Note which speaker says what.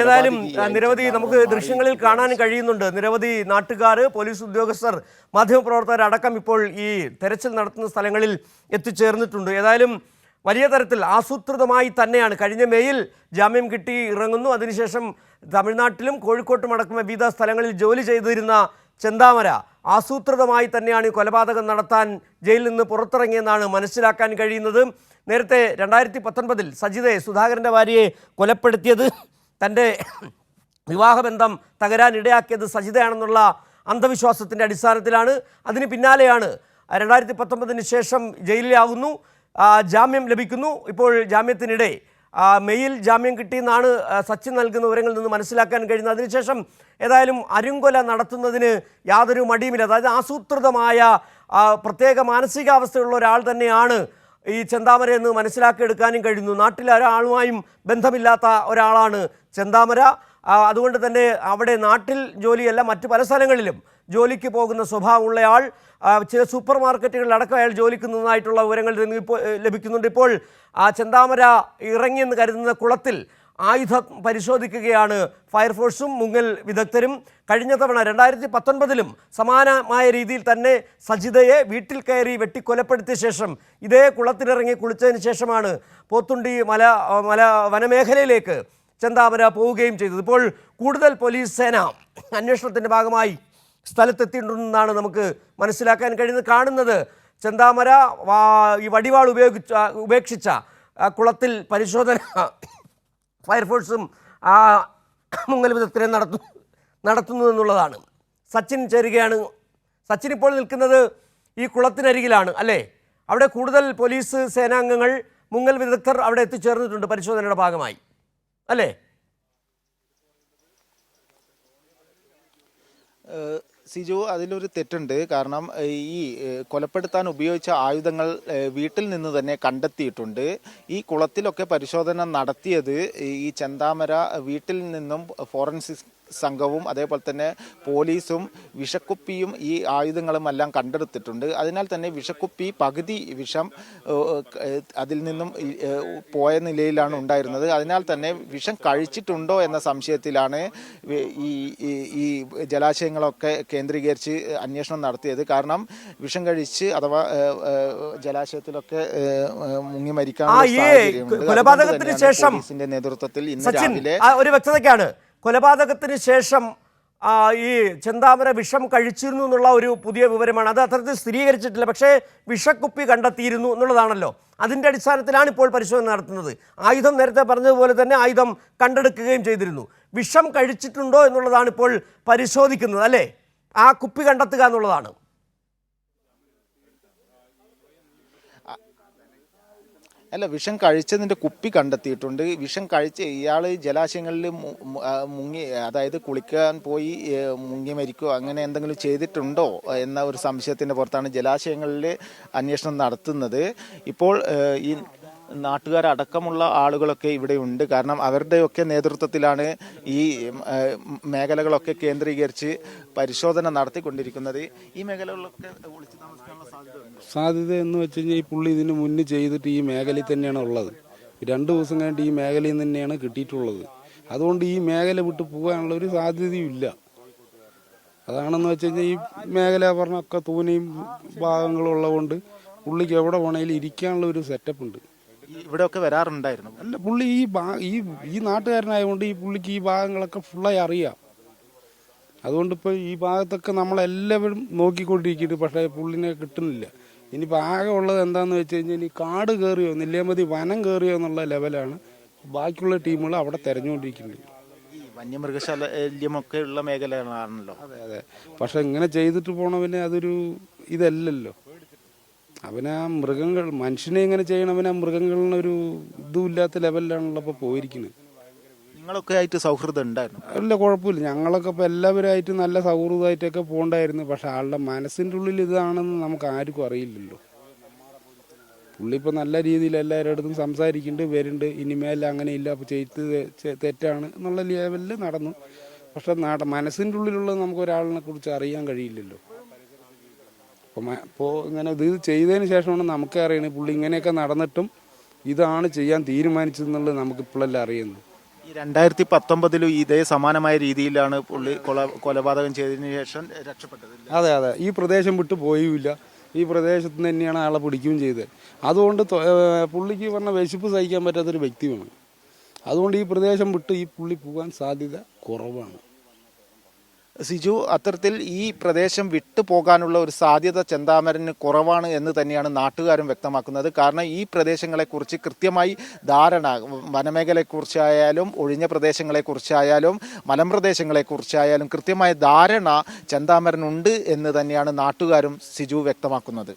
Speaker 1: ഏതായാലും നിരവധി നമുക്ക് ദൃശ്യങ്ങളിൽ കാണാൻ കഴിയുന്നുണ്ട്. നിരവധി നാട്ടുകാർ പോലീസ് ഉദ്യോഗസ്ഥർ മാധ്യമപ്രവർത്തകർ അടക്കം ഇപ്പോൾ ഈ തെരച്ചിൽ നടത്തുന്ന സ്ഥലങ്ങളിൽ എത്തിച്ചേർന്നിട്ടുണ്ട്. ഏതായാലും വലിയ തരത്തിൽ ആസൂത്രിതമായി തന്നെയാണ്. കഴിഞ്ഞ മേയിൽ ജാമ്യം കിട്ടി ഇറങ്ങുന്നു. അതിനുശേഷം തമിഴ്നാട്ടിലും കോഴിക്കോട്ടും അടക്കം വിവിധ സ്ഥലങ്ങളിൽ ജോലി ചെയ്തിരുന്ന ചെന്താമര ആസൂത്രിതമായി തന്നെയാണ് ഈ കൊലപാതകം നടത്താൻ ജയിലിൽ നിന്ന് പുറത്തിറങ്ങിയെന്നാണ് മനസ്സിലാക്കാൻ കഴിയുന്നത്. നേരത്തെ രണ്ടായിരത്തി പത്തൊൻപതിൽ സജിതയെ സുധാകരന്റെ ഭാര്യയെ കൊലപ്പെടുത്തിയത്. തന്റെ വിവാഹബന്ധം തകരാനിടയാക്കിയത് സജിതയാണെന്നുള്ള അന്ധവിശ്വാസത്തിന്റെ അടിസ്ഥാനത്തിലാണ്. അതിന് പിന്നാലെയാണ് രണ്ടായിരത്തി പത്തൊമ്പതിന് ശേഷം ജയിലിലാകുന്നു ജാമ്യം ലഭിക്കുന്നു. ഇപ്പോൾ ജാമ്യത്തിനിടെ മെയിൽ ജാമ്യം കിട്ടിയെന്നാണ് സച്ചിൻ നൽകുന്ന വിവരങ്ങളിൽ നിന്ന് മനസ്സിലാക്കാൻ കഴിയുന്നത്. അതിനുശേഷം ഏതായാലും അരുങ്കൊല നടത്തുന്നതിന് യാതൊരു മടിയുമില്ല. അതായത് ആസൂത്രിതമായ പ്രത്യേക മാനസികാവസ്ഥയുള്ള ഒരാൾ തന്നെയാണ് ഈ ചെന്താമര എന്ന് മനസ്സിലാക്കി എടുക്കാനും കഴിയുന്നു നാട്ടിൽ ഒരാളുമായും ബന്ധമില്ലാത്ത ഒരാളാണ് ചെന്താമര. അതുകൊണ്ട് തന്നെ അവിടെ നാട്ടിൽ ജോലിയല്ല മറ്റ് പല സ്ഥലങ്ങളിലും ജോലിക്ക് പോകുന്ന സ്വഭാവമുള്ളയാൾ ചില സൂപ്പർ മാർക്കറ്റുകളിലടക്കം അയാൾ ജോലിക്ക് നിന്നായിട്ടുള്ള വിവരങ്ങൾ ഇപ്പോൾ ലഭിക്കുന്നുണ്ട് ഇപ്പോൾ. ആ ചെന്താമര ഇറങ്ങിയെന്ന് കരുതുന്ന കുളത്തിൽ ആയുധം പരിശോധിക്കുകയാണ്. ഫയർഫോഴ്സും മുങ്ങൽ വിദഗ്ധരും കഴിഞ്ഞ തവണ രണ്ടായിരത്തി പത്തൊൻപതിലും സമാനമായ രീതിയിൽ തന്നെ സജിതയെ വീട്ടിൽ കയറി വെട്ടിക്കൊലപ്പെടുത്തിയ ശേഷം ഇതേ കുളത്തിലിറങ്ങി കുളിച്ചതിന് ശേഷമാണ് പോത്തുണ്ടി മല മല വനമേഖലയിലേക്ക് ചെന്താമര പോവുകയും ചെയ്തത്. ഇപ്പോൾ കൂടുതൽ പോലീസ് സേന അന്വേഷണത്തിന്റെ ഭാഗമായി സ്ഥലത്തെത്തിയിട്ടുണ്ടെന്നാണ് നമുക്ക് മനസ്സിലാക്കാൻ കഴിയുന്നത്. കാണുന്നത് ചെന്താമര ഈ വടിവാൾ ഉപയോഗിച്ച ഉപേക്ഷിച്ച കുളത്തിൽ പരിശോധന ഫയർഫോഴ്സും ആ മുങ്ങൽ വിധത്തിനെ നടത്തു നടത്തുന്നു എന്നുള്ളതാണ്. സച്ചിൻ ചേരുകയാണ്. സച്ചിൻ ഇപ്പോൾ നിൽക്കുന്നത് ഈ കുളത്തിനരികിലാണ് അല്ലേ? അവിടെ കൂടുതൽ പോലീസ് സേനാംഗങ്ങൾ മുങ്ങൽ വിദഗ്ധർ അവിടെ എത്തിച്ചേർന്നിട്ടുണ്ട് പരിശോധനയുടെ ഭാഗമായി അല്ലേ?
Speaker 2: സിജു അതിലൊരു തെറ്റുണ്ട്. കാരണം ഈ കൊലപ്പെടുത്താൻ ഉപയോഗിച്ച ആയുധങ്ങൾ വീട്ടിൽ നിന്ന് തന്നെ കണ്ടെത്തിയിട്ടുണ്ട്. ഈ കുളത്തിലൊക്കെ പരിശോധന നടത്തിയത് ഈ ചെന്താമര വീട്ടിൽ നിന്നും ഫോറൻസിക് സംഘവും അതേപോലെ തന്നെ പോലീസും വിഷക്കുപ്പിയും ഈ ആയുധങ്ങളും എല്ലാം കണ്ടെടുത്തിട്ടുണ്ട്. അതിനാൽ തന്നെ വിഷക്കുപ്പി പകുതി വിഷം അതിൽ നിന്നും പോയ നിലയിലാണ് ഉണ്ടായിരുന്നത്. അതിനാൽ തന്നെ വിഷം കഴിച്ചിട്ടുണ്ടോ എന്ന സംശയത്തിലാണ് ഈ ഈ- ജലാശയങ്ങളൊക്കെ കേന്ദ്രീകരിച്ച് അന്വേഷണം നടത്തിയത്. കാരണം വിഷം കഴിച്ച് അഥവാ ജലാശയത്തിലൊക്കെ മുങ്ങി സാഹചര്യമുണ്ട്.
Speaker 1: കൊലപാതകത്തിന് ശേഷം
Speaker 2: നേതൃത്വത്തിൽ ഇന്ന് രാവിലെ
Speaker 1: ഒരു വ്യക്തതയ്ക്കാണ്. കൊലപാതകത്തിന് ശേഷം ഈ ചെന്താമര വിഷം കഴിച്ചിരുന്നു എന്നുള്ള ഒരു പുതിയ വിവരമാണ്. അത് അത്തരത്തിൽ സ്ഥിരീകരിച്ചിട്ടില്ല. പക്ഷേ വിഷക്കുപ്പി കണ്ടെത്തിയിരുന്നു എന്നുള്ളതാണല്ലോ. അതിന്റെ അടിസ്ഥാനത്തിലാണ് ഇപ്പോൾ പരിശോധന നടത്തുന്നത്. ആയുധം നേരത്തെ പറഞ്ഞതുപോലെ തന്നെ ആയുധം കണ്ടെടുക്കുകയും ചെയ്തിരുന്നു. വിഷം കഴിച്ചിട്ടുണ്ടോ എന്നുള്ളതാണ് ഇപ്പോൾ പരിശോധിക്കുന്നത് അല്ലേ? ആ കുപ്പി കണ്ടെത്തുക എന്നുള്ളതാണ്.
Speaker 2: അല്ല വിഷം കഴിച്ചതിന്റെ കുപ്പി കണ്ടെത്തിയിട്ടുണ്ട്. വിഷം കഴിച്ച് ഇയാൾ ജലാശയങ്ങളിൽ മുങ്ങി അതായത് കുളിക്കാൻ പോയി മുങ്ങി മരിക്കോ അങ്ങനെ എന്തെങ്കിലും ചെയ്തിട്ടുണ്ടോ എന്ന ഒരു സംശയത്തിന്റെ പുറത്താണ് ജലാശയങ്ങളിൽ അന്വേഷണം നടത്തുന്നത്. ഇപ്പോൾ ഈ നാട്ടുകാരടക്കമുള്ള ആളുകളൊക്കെ ഇവിടെ ഉണ്ട് കാരണം അവരുടെയൊക്കെ നേതൃത്വത്തിലാണ് ഈ മേഖലകളൊക്കെ കേന്ദ്രീകരിച്ച് പരിശോധന നടത്തിക്കൊണ്ടിരിക്കുന്നത്. ഈ മേഖലകളിലൊക്കെ ഒളിച്ചു താമസിക്കാനുള്ള സാധ്യത
Speaker 3: സാധ്യത എന്ന് വെച്ച് കഴിഞ്ഞാൽ ഈ പുള്ളി ഇതിന് മുന്നേ ചെയ്തിട്ട് ഈ മേഖലയിൽ തന്നെയാണ് ഉള്ളത്. രണ്ട് ദിവസം കഴിഞ്ഞിട്ട് ഈ മേഖലയിൽ തന്നെയാണ് കിട്ടിയിട്ടുള്ളത്. അതുകൊണ്ട് ഈ മേഖല വിട്ട് പോകാനുള്ള ഒരു സാധ്യതയും ഇല്ല. അതാണെന്ന് വെച്ച് കഴിഞ്ഞാൽ ഈ മേഖല പറഞ്ഞൊക്കെ തൂനയും ഭാഗങ്ങളും ഉള്ളതുകൊണ്ട് പുള്ളിക്ക് എവിടെ വേണേലും ഇരിക്കാനുള്ള ഒരു സെറ്റപ്പ് ഉണ്ട്.
Speaker 2: ഇവിടെയൊക്കെ വരാറുണ്ടായിരുന്നു.
Speaker 3: അല്ല പുള്ളി ഈ ഈ ഈ നാട്ടുകാരനായതുകൊണ്ട് ഈ പുള്ളിക്ക് ഈ ഭാഗങ്ങളൊക്കെ ഫുള്ളായി അറിയാം. അതുകൊണ്ട് ഇപ്പോൾ ഈ ഭാഗത്തൊക്കെ നമ്മളെല്ലാവരും നോക്കിക്കൊണ്ടിരിക്കുന്നു പക്ഷേ പുള്ളിനെ കിട്ടുന്നില്ല. ഇനിയിപ്പോൾ ആകെ ഉള്ളത് എന്താണെന്ന് വെച്ച് കഴിഞ്ഞാൽ ഇനി കാട് കയറിയോ നെല്ലിയാമ്പതി വനം കയറിയോ എന്നുള്ള ലെവലാണ് ബാക്കിയുള്ള ടീമുകൾ അവിടെ തിരഞ്ഞുകൊണ്ടിരിക്കുന്നത്.
Speaker 2: വന്യമൃഗശല്യമൊക്കെ ഉള്ള മേഖലകളാണല്ലോ.
Speaker 3: അതെ അതെ. പക്ഷെ ഇങ്ങനെ ചെയ്തിട്ട് പോണവന് അതൊരു ഇതല്ലല്ലോ. അവന് ആ മൃഗങ്ങൾ മനുഷ്യനെ ഇങ്ങനെ ചെയ്യണവന് ആ മൃഗങ്ങളിനൊരു ഇതും ഇല്ലാത്ത ലെവലിലാണല്ലോ ഇപ്പോൾ പോയിരിക്കുന്നത്
Speaker 2: നിങ്ങളൊക്കെ ആയിട്ട് സൗഹൃദം ഉണ്ടായിരുന്നു?
Speaker 3: അല്ല കുഴപ്പമില്ല. ഞങ്ങളൊക്കെ ഇപ്പോൾ എല്ലാവരുമായിട്ട് നല്ല സൗഹൃദമായിട്ടൊക്കെ പോകണ്ടായിരുന്നു പക്ഷെ ആളുടെ മനസ്സിന്റെ ഉള്ളിൽ ഇതാണെന്ന് നമുക്ക് ആർക്കും അറിയില്ലല്ലോ. പുള്ളി ഇപ്പോൾ നല്ല രീതിയിൽ എല്ലാവരുടെ അടുത്തും സംസാരിക്കുന്നുണ്ട് വരുന്നുണ്ട്. ഇനിമേല അങ്ങനെ ഇല്ല അപ്പോൾ ചെയ്ത് തെറ്റാണ് എന്നുള്ള ലെവലിൽ നടന്നു. പക്ഷെ മനസ്സിന്റെ മനസ്സിന്റെ ഉള്ളിലുള്ളത് നമുക്ക് ഒരാളിനെ കുറിച്ച് അറിയാൻ കഴിയില്ലല്ലോ. അപ്പോൾ ഇങ്ങനെ ഇത് ചെയ്തതിന് ശേഷമാണ് നമുക്ക് അറിയണത് പുള്ളി ഇങ്ങനെയൊക്കെ നടന്നിട്ടും ഇതാണ് ചെയ്യാൻ തീരുമാനിച്ചതെന്നുള്ളത് നമുക്ക് ഇപ്പോഴല്ല അറിയുന്നത്.
Speaker 2: ഈ രണ്ടായിരത്തി പത്തൊമ്പതിലും ഇതേ സമാനമായ രീതിയിലാണ് പുള്ളി കൊല കൊലപാതകം ചെയ്തതിനു ശേഷം രക്ഷപ്പെട്ടത്.
Speaker 3: അതെ അതെ. ഈ പ്രദേശം വിട്ടു പോയുമില്ല ഈ പ്രദേശത്ത് നിന്ന് തന്നെയാണ് ആളെ പിടിക്കുകയും ചെയ്തത്. അതുകൊണ്ട് പുള്ളിക്ക് പറഞ്ഞ വിശപ്പ് സഹിക്കാൻ പറ്റാത്തൊരു വ്യക്തിയാണ് അതുകൊണ്ട് ഈ പ്രദേശം വിട്ട് ഈ പുള്ളി പോകാൻ സാധ്യത കുറവാണ്.
Speaker 2: സിജു അത്തരത്തിൽ ഈ പ്രദേശം വിട്ടു പോകാനുള്ള ഒരു സാധ്യത ചെന്താമരന് കുറവാണ് എന്ന് തന്നെയാണ് നാട്ടുകാരും വ്യക്തമാക്കുന്നത്. കാരണം ഈ പ്രദേശങ്ങളെക്കുറിച്ച് കൃത്യമായി ധാരണ വനമേഖലയെക്കുറിച്ചായാലും ഒഴിഞ്ഞ പ്രദേശങ്ങളെക്കുറിച്ചായാലും മലമ്പ്രദേശങ്ങളെക്കുറിച്ചായാലും കൃത്യമായ ധാരണ ചെന്താമരനുണ്ട് എന്ന് തന്നെയാണ് നാട്ടുകാരും സിജു വ്യക്തമാക്കുന്നത്.